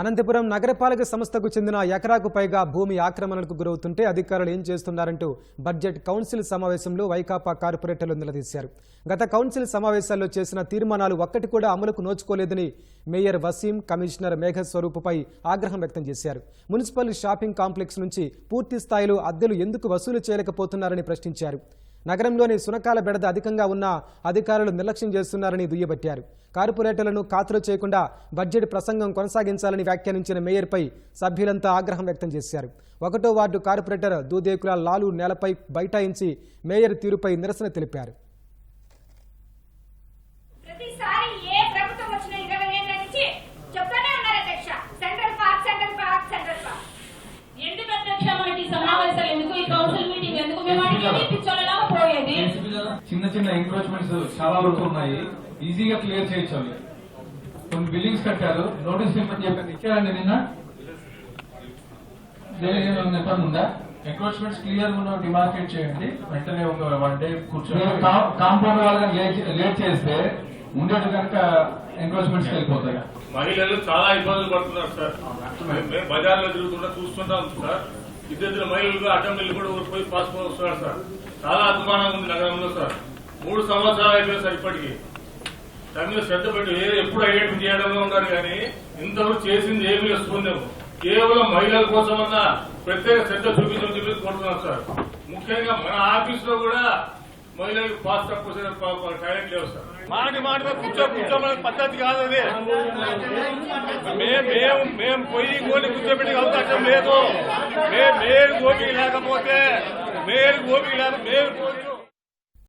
అనంతపురం నగరపాలక సంస్థకు చెందిన ఎకరాకు పైగా భూమి ఆక్రమణలకు గురవుతుంటే అధికారులు ఏం చేస్తున్నారంటూ బడ్జెట్ కౌన్సిల్ సమావేశంలో వైకాపా కార్పొరేటర్లు నిలదీశారు. గత కౌన్సిల్ సమావేశాల్లో చేసిన తీర్మానాలు ఒక్కటి కూడా అమలుకు నోచుకోలేదని మేయర్ వసీం కమిషనర్ మేఘస్వరూపుపై ఆగ్రహం వ్యక్తం చేశారు. మున్సిపల్ షాపింగ్ కాంప్లెక్స్ నుంచి పూర్తి స్థాయిలో అద్దెలు ఎందుకు వసూలు చేయలేకపోతున్నారని ప్రశ్నించారు. నగరంలోని సునకాల బెడద అధికంగా ఉన్న అధికారులు నిర్లక్ష్యం చేస్తున్నారని దుయ్యబట్టారు. కార్పొరేటర్లను ఖాతరు చేయకుండా బడ్జెట్ ప్రసంగం కొనసాగించాలని వ్యాఖ్యానించిన మేయర్పై సభ్యులంతా ఆగ్రహం వ్యక్తం చేశారు. ఒకటో వార్డు కార్పొరేటర్ దూదేకుల లాలు నేలపై బైఠాయించి మేయర్ తీరుపై నిరసన తెలిపారు. ప్రతిసారి ఏ ప్రభుత్వం వచ్చిన ఇరవై ఏళ్ళ నుంచి చెప్తానే ఉన్నారు అధ్యక్ష. Central park central park central park. ఎందుకు అధ్యక్ష మనకి ఈ సమావేశాలు ఎందుకు పోయేది. చిన్న చిన్న ఎంక్రోచ్మెంట్స్ చాలా వరకు ఉన్నాయి. ఈజీగా క్లియర్ చేయొచ్చు అవి. కొన్ని బిల్డింగ్స్ కట్టారు. నోటీస్ ఇవ్వమని చెప్పి ఇచ్చారండి నిన్న? ఉందా? ఎంక్రోచ్మెంట్స్ క్లియర్ ఉన్న డిమార్కెట్ చేయండి. వెంటనే ఒక వన్ డే కూర్చొని కాంపౌండ్ వాళ్ళని లేట్ చేస్తే ఉండేది కనుక ఎంక్రోచ్మెంట్స్ వెళ్ళిపోతాయి. మహిళలు చాలా ఇబ్బందులు పడుతున్నారు సార్. బజార్లో తిరుగుతుంటే చూస్తుంటాం సార్. ఇద్దరు మహిళలు అడ్డం కూడా పోయి పాస్పోర్ట్ వస్తున్నారు సార్. చాలా అభిమానం ఉంది నగరంలో సార్. మూడు సంవత్సరాలు అయిపోయింది సార్ ఇప్పటికి. దాని మీద శ్రద్ధ పెట్టి ఎప్పుడు ఐడెంటిఫై చేయడంలో ఉన్నారు కానీ ఇంతవరకు చేసింది ఏమి వస్తుందేమో కేవలం మహిళల కోసమన్నా ప్రత్యేక శ్రద్ధ చూపించమని చెప్పి కోరుతున్నాం సార్. ముఖ్యంగా మన ఆఫీస్లో కూడా మహిళలు పాస్ తక్కువ టాలెంట్ లేవు సార్ మాటి మాటగా కూర్చో కూర్చోమనే పద్ధతి కాదు అది. మేము మేము పోయి కోడి కూర్చోబెట్టి అవకాశం లేదు. మేము మేలు గోపికి లేకపోతే మేలు గోపికి లేక మేలు